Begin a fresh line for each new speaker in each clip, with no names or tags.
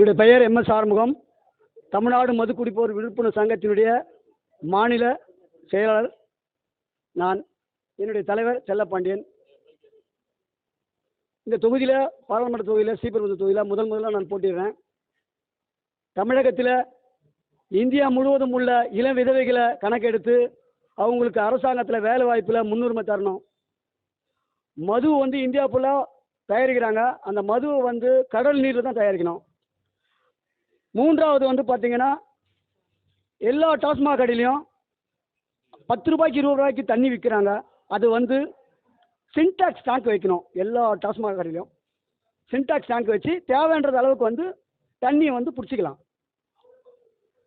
என்னுடைய பெயர் M S Arumugam. Tamil Nadu மதுக்குடிப்போர் விழிப்புணர்வு சங்கத்தினுடைய மாநில செயலாளர் நான் என்னுடைய தலைவர் செல்லப்பாண்டியன். இந்த தொகுதியில் பாராளுமன்ற தொகுதியில் ஸ்ரீபெரும்புதூர் தொகுதியில் முதல் முதல்ல நான் போட்டிடுறேன் தமிழகத்தில் இந்தியா முழுவதும் உள்ள இளம் விதவைகளை கணக்கெடுத்து அவங்களுக்கு அரசாங்கத்தில் வேலை வாய்ப்பில் முன்னுரிமை தரணும். மது வந்து இந்தியா ஃபுல்லாக தயாரிக்கிறாங்க. அந்த மதுவை வந்து கடல் நீரில் தான் தயாரிக்கணும். மூன்றாவது வந்து பார்த்தீங்கன்னா எல்லா டாஸ்மாக் கடையிலையும் பத்து ரூபாய்க்கு இருபது ரூபாய்க்கு தண்ணி விற்கிறாங்க. அது வந்து சின்டாக்ஸ் டேங்க் வைக்கணும் எல்லா டாஸ்மாக் கடையிலையும். சின்டாக்ஸ் டேங்க் வச்சு தேவைன்றது அளவுக்கு வந்து தண்ணியை வந்து பிடிச்சிக்கலாம்.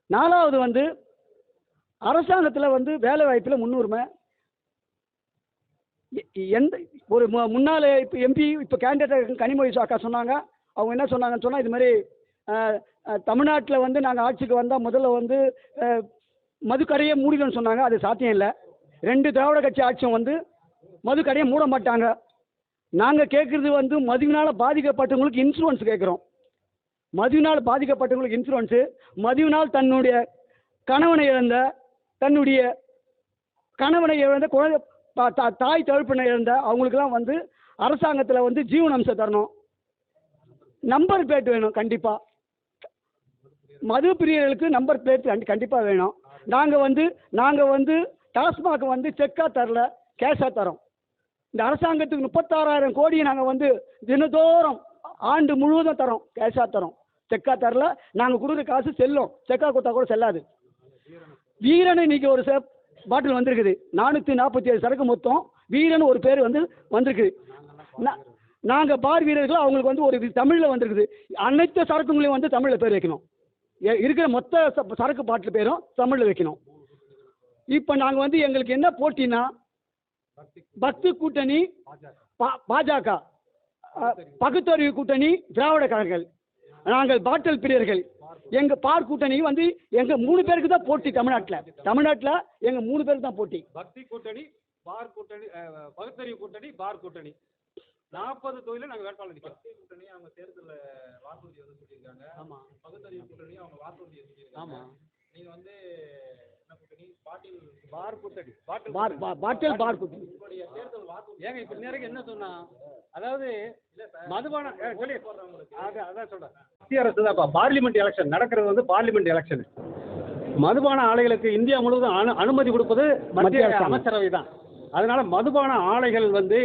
நாலாவது வந்து அரசாங்கத்தில் வந்து வேலை வாய்ப்பில் முன்னுரிமை. எ- எந்த ஒரு மு- முன்னாள் இப்போ எம்பி இப்போ கேண்டிடேட் கனிமொழி அக்கா சொன்னாங்க. அவங்க என்ன சொன்னாங்கன்னு சொன்னால் இது மாதிரி தமிழ்நாட்டில் வந்து நாங்கள் ஆட்சிக்கு வந்தால் முதல்ல வந்து மதுக்கடையே மூடிடும்னு சொன்னாங்க. அது சாத்தியம் இல்லை. ரெண்டு திராவிட கட்சி ஆட்சியும் வந்து மதுக்கடையை மூட மாட்டாங்க. நாங்கள் கேட்குறது வந்து மதுவினால் பாதிக்கப்பட்டவங்களுக்கு இன்சூரன்ஸ் கேட்குறோம் மதுவினால் பாதிக்கப்பட்டவங்களுக்கு இன்சூரன்ஸு மதுவினால் தன்னுடைய கணவனை இழந்த தன்னுடைய கணவனை இழந்த குழந்தை தாய் தழுப்பினை இழந்த அவங்களுக்கெல்லாம் வந்து அரசாங்கத்தில் வந்து ஜீவன அம்சம் தரணும். நம்பர் பிளேட் வேணும் கண்டிப்பாக மது பிரியர்களுக்கு நம்பர் பிளேட் கண்டி கண்டிப்பாக வேணும். நாங்கள் வந்து நாங்கள் வந்து டாஸ்மாக் வந்து செக்காக தரல கேஷாக தரோம். இந்த அரசாங்கத்துக்கு முப்பத்தாறாயிரம் கோடியை நாங்கள் வந்து தினதோறும் ஆண்டு முழுவதும் தரோம் கேஷாக தரோம். செக்காக தரல நாங்கள் கொடுக்குற காசு செல்லும். செக்காக கொடுத்தா கூட செல்லாது. வீரன் இன்னைக்கு ஒரு சே பாட்டில் வந்திருக்குது. நானூற்றி நாற்பத்தி ஏழு சரக்கு மொத்தம் வீரன் ஒரு பேர் வந்து வந்திருக்குது நாங்கள் பார் வீரர்கள் அவங்களுக்கு வந்து ஒரு தமிழில் வந்திருக்குது. அனைத்து சரக்குங்களையும் வந்து தமிழில் பேர் வைக்கணும். இருக்கிற மொத்த ச- சரக்கு பாட்டில் பேரும் தமிழில் வைக்கணும். இப்போ நாங்கள் வந்து எங்களுக்கு என்ன போட்டினா பக்தி கூட்டணி பா- பாஜக பகுத்தறிவு கூட்டணி திராவிட கழகங்கள் நாங்கள் பாட்டல் பிரியர்கள். எங்க பார் கூட்டணி வந்து எங்க மூணு பேருக்கு தான் போட்டி தமிழ்நாட்டில். தமிழ்நாட்டில் எங்க மூணு பேருக்கு தான் போட்டி.
பக்தி கூட்டணி பார் கூட்டணி பகுத்தறிவு கூட்டணி பார் கூட்டணி. நாற்பது தொகுதியில நாங்க வேட்பாளர் நிற்கிறோம் பக்தி கூட்டணி அவங்க தேர்தலில் வாக்குறுதி வந்து சொல்லியிருக்காங்க.
ஆமா.
பகுத்தறிவு கூட்டணி அவங்க வாக்குறுதி சொல்லியிருக்காங்க.
ஆமா.
நீங்க வந்து என்ன கூட்டணி? பாட்டில்
பார் கூட்டணி. பார் பா- பாட்டல் பார் கூட்டணி.
உங்களுடைய தேர்தல் வாக்குறுதி
ஏங்க இப்ப நேரம் என்ன சொன்னா? அதாவது மதுபான சொல்லி அதான் அதான் சொல்றேன். மத்திய அரசு தான் பார்லிமெண்ட் எலெக்ஷன் நடக்கிறது வந்து பார்லிமெண்ட் எலெக்ஷன் மதுபான ஆலைகளுக்கு இந்தியா முழுவதும் அனு அனுமதி கொடுப்பது
மத்திய.
அமைச்சரவை தான். அதனால மதுபான ஆலைகள் வந்து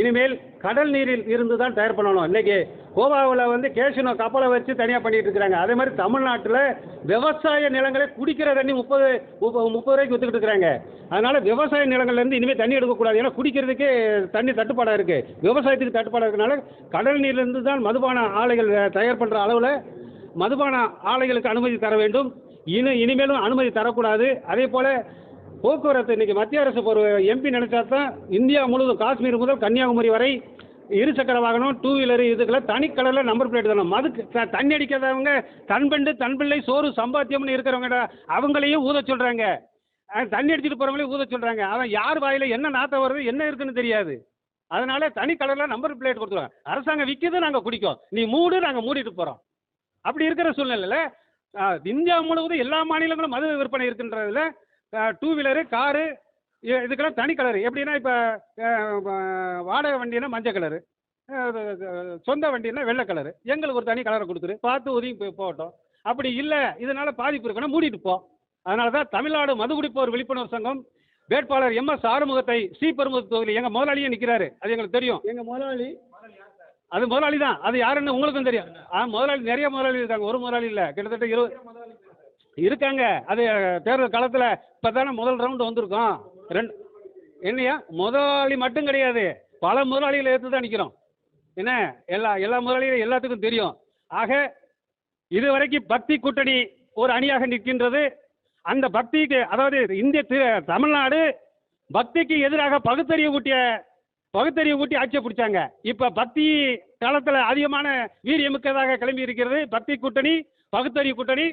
இனிமேல் கடல் நீரில் இருந்து தான் தயார் பண்ணணும். இன்னைக்கு கோவாவில் வந்து கேஷினோ கப்பலை வச்சு தனியாக பண்ணிட்டு இருக்கிறாங்க. அதே மாதிரி தமிழ்நாட்டில் விவசாய நிலங்களை குடிக்கிற தண்ணி முப்பது முப்பது முப்பது ரூபாய்க்கு வித்துக்கிட்டு இருக்கிறாங்க. அதனால விவசாய நிலங்கள்லேருந்து இனிமேல் தண்ணி எடுக்கக்கூடாது ஏன்னா குடிக்கிறதுக்கு தண்ணி தட்டுப்பாடாக இருக்குது விவசாயத்துக்கு தட்டுப்பாடாக இருக்கனால கடல் நீர்லேருந்து தான் மதுபான ஆலைகள் தயார் பண்ணுற அளவில் மதுபான ஆலைகளுக்கு அனுமதி தர வேண்டும். இனி இனிமேலும் அனுமதி தரக்கூடாது. அதே போல் போக்குவரத்து இன்னைக்கு மத்திய அரசு ஒரு எம்பி நினைச்சா தான் இந்தியா முழுவதும் காஷ்மீர் முதல் கன்னியாகுமரி வரை இருசக்கர வாகனம் டூ வீலர் இதுக்கெல்லாம் தனி கலரில் நம்பர் பிளேட் தானே. மதுக்கு தண்ணி அடிக்காதவங்க தன்பண்டு தன்பிள்ளை சோறு சம்பாத்தியம்னு இருக்கிறவங்க அவங்களையும் ஊத சொல்கிறாங்க தண்ணி அடிச்சிட்டு போகிறவங்களையும் ஊத சொல்கிறாங்க அவன் யார் வாயில் என்ன நாத்தம் வருது என்ன இருக்குன்னு தெரியாது. அதனால தனி கலரில் நம்பர் பிளேட் கொடுத்துருவாங்க. அரசாங்கம் விற்கிது நாங்கள் குடிக்கோம். நீ மூடு நாங்கள் மூடிட்டு போகிறோம் அப்படி இருக்கிற சூழ்நிலையில் இந்தியா முழுவதும் எல்லா மாநிலங்களும் மது விற்பனை இருக்கின்றதில் டூ வீலரு காரு இ- இதுக்கெல்லாம் தனி கலர் எப்படின்னா இப்போ வாடகை வண்டினா மஞ்சள் கலரு சொந்த வண்டினா வெள்ளை கலரு எங்களுக்கு ஒரு தனி கலரை கொடுத்துரு. பார்த்து ஒதுங்கி போய் போகட்டும். அப்படி இல்லை இதனால பாதிப்பு இருக்குன்னா மூடிட்டு போ. அதனால தான் தமிழ்நாடு மதுகுடிப்போர் விழிப்புணர்வு சங்கம் வேட்பாளர் எம். எஸ். ஆறுமுகத்தை ஸ்ரீபெரும்புதூர் தொகுதியில் எங்கள் முதலாளியே நிற்கிறாரு அது எங்களுக்கு தெரியும்.
எங்க முதலாளி?
அது முதலாளி தான். அது யாருன்னு உங்களுக்கும் தெரியும். ஆ முதலாளி நிறைய முதலாளி இருக்காங்க. ஒரு முதலாளி இல்லை. கிட்டத்தட்ட இருபது இருக்காங்க. அது தேர்தல் களத்தில் இப்போ தானே முதல் ரவுண்டு வந்திருக்கோம். ரெண்டு என்னையா? முதலாளி மட்டும் கிடையாது. பல முதலாளிகளை எடுத்து தான் நிற்கிறோம் என்ன? எல்லா எல்லா முதலாளிகளும் எல்லாத்துக்கும் தெரியும். ஆக இதுவரைக்கும் பக்தி கூட்டணி ஒரு அணியாக நிற்கின்றது. அந்த பக்திக்கு அதாவது இந்திய தமிழ்நாடு பக்திக்கு எதிராக பகுத்தறிவு ஊட்டிய பகுத்தறிவு ஊட்டி ஆட்சியை பிடிச்சாங்க. இப்போ பக்தி காலத்தில் அதிகமான வீரியமிக்கதாக கிளம்பி இருக்கிறது. பக்தி கூட்டணி பகுத்தறிவு கூட்டணி.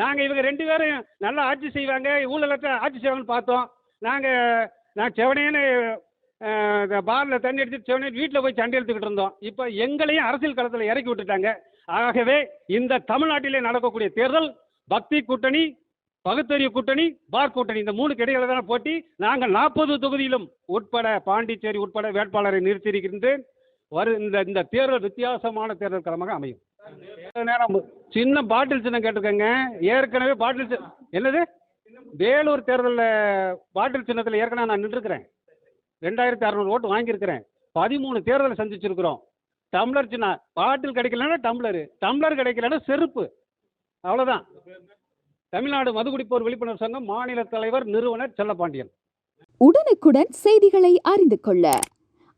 நாங்கள் இவங்க ரெண்டு பேரும் நல்லா ஆட்சி செய்வாங்க ஊழலற்ற ஆட்சி செய்வாங்கன்னு பார்த்தோம். நாங்கள் நான் செவனேன்னு பாரில் தண்ணி எடுத்துட்டு செவனே வீட்டில் போய் சண்டை எடுத்துக்கிட்டு இருந்தோம். இப்போ எங்களையும் அரசியல் களத்தில் இறக்கி விட்டுட்டாங்க. ஆகவே இந்த தமிழ்நாட்டிலே நடக்கக்கூடிய தேர்தல் பக்தி கூட்டணி பகுத்தறிவு கூட்டணி பார் கூட்டணி இந்த மூணு இடையில தான் போட்டி நாங்கள் நாற்பது தொகுதியிலும் உட்பட பாண்டிச்சேரி உட்பட வேட்பாளரை நிறுத்தியிருக்கின்றேன். வரு இந்த இந்த தேர்தல் வித்தியாசமான தேர்தல் களமாக அமையும். நேரம் சின்ன பாட்டில் சின்னம் கேட்டிருக்கேங்க. ஏற்கனவே பாட்டில் சின்ன என்னது? வேலூர் தேர்தலில் பாட்டில் சின்னத்தில் ஏற்கனவே நான் நின்றுருக்கிறேன். ரெண்டாயிரத்தி அறநூறு ஓட்டு வாங்கியிருக்கிறேன். பதிமூணு தேர்தலை சந்திச்சிருக்கிறோம். டம்ளர் சின்ன பாட்டில் கிடைக்கலன்னா டம்ளரு. டம்ளர் கிடைக்கலன்னா செருப்பு. அவ்வளோதான் தமிழ்நாடு மதுகுடிப்போர் விழிப்புணர்வு சங்கம் மாநில தலைவர் நிறுவனர் செல்லப்பாண்டியன்.
உடனுக்குடன் செய்திகளை அறிந்து கொள்ள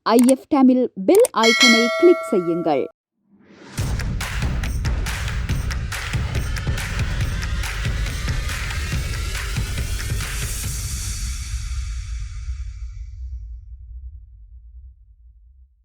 ஐஎஃப் தமிழ் பெல் ஐக்கனை கிளிக் செய்யுங்கள்.